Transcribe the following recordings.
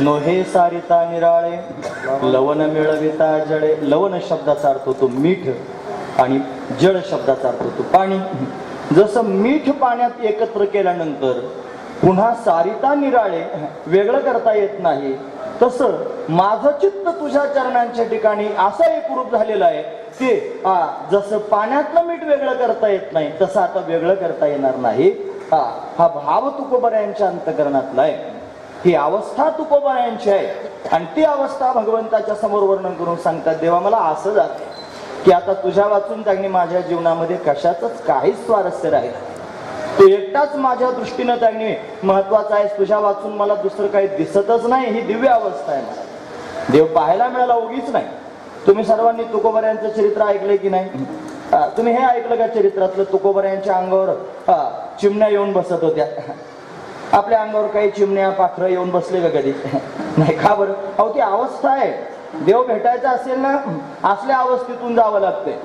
नोहे सारिता निराळे लवण मिळविता जडे. लवण शब्दाचा अर्थ होतो मीठ आणि जड शब्दाचा अर्थ होतो पाणी. जसं मीठ पाण्यात एकत्र केल्यानंतर पुन्हा सारिता निराळे वेगळं करता येत नाही तसं माझं चित्त तुझ्या चरणांच्या ठिकाणी असं एकरूप झालेलं आहे ते आ, जसं पाण्यातलं मीठ वेगळं करता येत नाही तसं आता वेगळं करता येणार नाही. हा हा भाव तुकोबऱ्यांच्या अंतकरणातला आहे. ही अवस्था तुकोबऱ्यांची आहे. आणि ती अवस्था भगवंताच्या समोर वर्णन करून सांगतात देवा मला असं जाते की आता तुझ्या वाचून त्यांनी माझ्या जीवनामध्ये कशाचंच काहीच स्वारस्य राहिलं तू एकटाच माझ्या दृष्टीनं त्यांनी महत्त्वाचा आहे तुझ्या वाचून मला दुसरं काही दिसतच नाही. ही दिव्य अवस्था आहे मला. देव पाहायला मिळाला उगीच नाही. तुम्ही सर्वांनी तुकोबऱ्यांचं चरित्र ऐकलंय की नाही? तुम्ही हे ऐकलं का चरित्रातलं? तुकोबऱ्यांच्या अंगावर चिमण्या येऊन बसत होत्या. आपल्या अंगावर काही चिमण्या पाखरं येऊन बसले का कधी? नाही का बरं? अहो ती अवस्था आहे. देव भेटायचा असेल ना असल्या अवस्थेतून जावं लागतंय.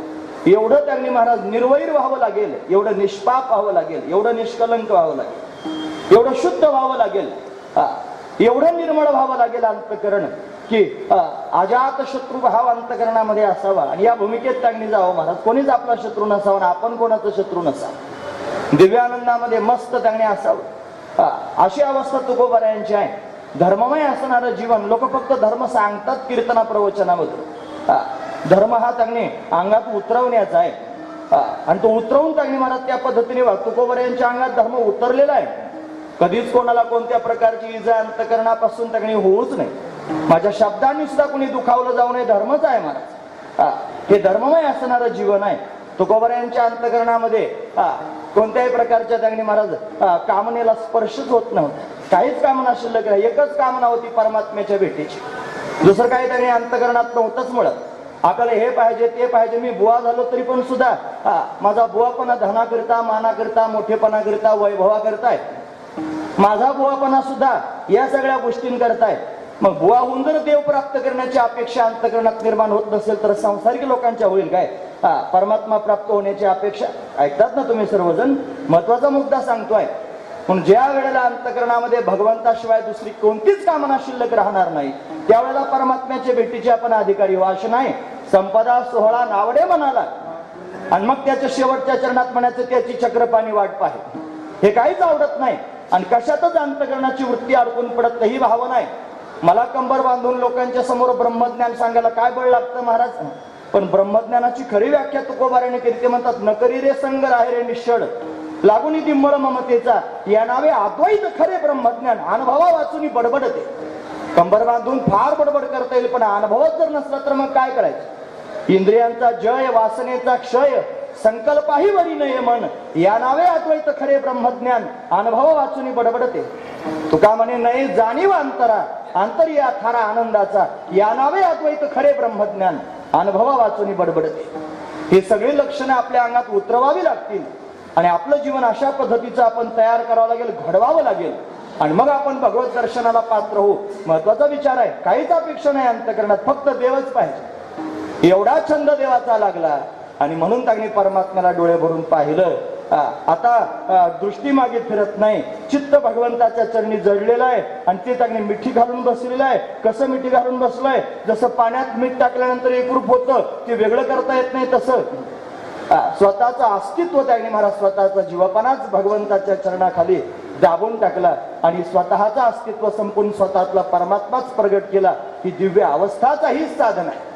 एवढं त्यांनी महाराज निर्वैर व्हावं लागेल. एवढं निष्पाप व्हावं लागेल. एवढं निष्कलंक व्हावं लागेल. एवढं शुद्ध व्हावं लागेल. हा. एवढं निर्मळ व्हावं लागेल अंतकरण की अजात शत्रू भाव अंतकरणामध्ये असावा आणि या भूमिकेत त्यांनी जावं. महाराज कोणीच आपला शत्रू नसावा आणि आपण कोणाचा शत्रू नसावा. दिव्यानंदामध्ये मस्त त्यांनी असावं. अशी अवस्था तुकोबऱ्यांची आहे. धर्ममय असणारं जीवन लोक फक्त धर्म सांगतात कीर्तना प्रवचनामध्ये. हा, धर्म हा त्यांनी अंगात उतरवण्याचा आहे. आणि तो उतरवून त्यांनी महाराज त्या पद्धतीने वा- तुकोबऱ्यांच्या अंगात धर्म उतरलेला आहे. कधीच कोणाला कोणत्या प्रकारची इजा अंतकरणापासून त्यांनी होऊच नाही. माझ्या शब्दांनी सुद्धा कोणी दुखावलं जाऊ नये धर्मच आहे महाराज हे धर्ममय असणारं जीवन आहे. तुकोबऱ्यांच्या अंतकरणामध्ये हा, कोणत्याही प्रकारच्या त्यांनी महाराज हा, कामनेला स्पर्शच होत नव्हता. काहीच कामना शिल्लक नाही एकच कामना होती परमात्म्याच्या भेटीची. दुसरं काही त्यांनी अंतकरणात नव्हतंच म्हणत. आपल्याला हे पाहिजे ते पाहिजे मी बुवा झालो तरी पण सुद्धा हा, माझा बुवापणा धनाकरिता मानाकरिता मोठेपणाकरिता वैभवाकरताय माझा बुवापणा सुद्धा या सगळ्या गोष्टींकरताय मग बुवा जर देव प्राप्त करण्याची अपेक्षा अंतकरणात निर्माण होत नसेल तर सांसारिक लोकांच्या होईल काय? हा परमात्मा प्राप्त होण्याची अपेक्षा. ऐकतात ना तुम्ही सर्वजण? महत्त्वाचा मुद्दा सांगतोय. पण ज्या वेळेला अंतकरणामध्ये भगवंताशिवाय दुसरी कोणतीच कामना शिल्लक राहणार नाही त्यावेळेला परमात्म्याच्या भेटीचे आपण अधिकारी हो असं नाही. संपदा सोहळा नावडे म्हणाला. आणि मग त्याच्या शेवटच्या चरणात म्हणायचं त्याची चक्रपाणी वाट पाहे. हे काहीच आवडत नाही. आणि कशातच अंतकरणाची वृत्ती अडकून पडत ही भावना आहे. मला कंबर बांधून लोकांच्या समोर ब्रह्मज्ञान सांगायला काय बळ लागतं महाराज? पण ब्रह्मज्ञानाची खरी व्याख्या तुकोबाराने केली. ते म्हणतात नकरी रे संग राहे रे निश्चळ. लागून दिंबळ ममतेचा. या नावे अद्वैत खरे ब्रह्मज्ञान. अनुभवा वाचून बडबडते. कंबर बांधून फार बडबड करता येईल पण अनुभवच जर नसला तर मग काय करायचं? इंद्रियांचा जय वासनेचा क्षय संकल्पाही वरी नये मन. या नावे अद्वैत खरे ब्रह्मज्ञान. अनुभव वाचून बडबडते. तुका म्हणे नाही जाणीव अंतरा. अंतरिया थारा आनंदाचा या नावे अद्वैत खरे ब्रह्मज्ञान. अनुभवा वाचून बडबडते. हे सगळी लक्षणं आपल्या अंगात उतरवावी लागतील. आणि आपलं जीवन अशा पद्धतीचं आपण तयार करावं लागेल घडवावं लागेल. आणि मग आपण भगवत दर्शनाला पात्र होऊ. महत्त्वाचा विचार आहे काहीच अपेक्षा नाही अंतकरणात फक्त देवच पाहिजे. एवढा छंद देवाचा लागला आणि म्हणून त्यांनी परमात्म्याला डोळे भरून पाहिलं. आता दृष्टी मागे फिरत नाही. चित्त भगवंताच्या चरणी जडलेलं आहे आणि ते त्यांनी मिठी घालून बसलेलं आहे. कसं मिठी घालून बसलंय? जसं पाण्यात मीठ टाकल्यानंतर एकरूप होतं ते वेगळं करता येत नाही तसं. स्वतःचं अस्तित्व त्याने महाराज स्वतःचा जीवपणाच भगवंताच्या चरणाखाली दाबून टाकला आणि स्वतःचं अस्तित्व संपून स्वतःतला परमात्माच प्रगट केला. ही दिव्य अवस्थाचाही साधन आहे.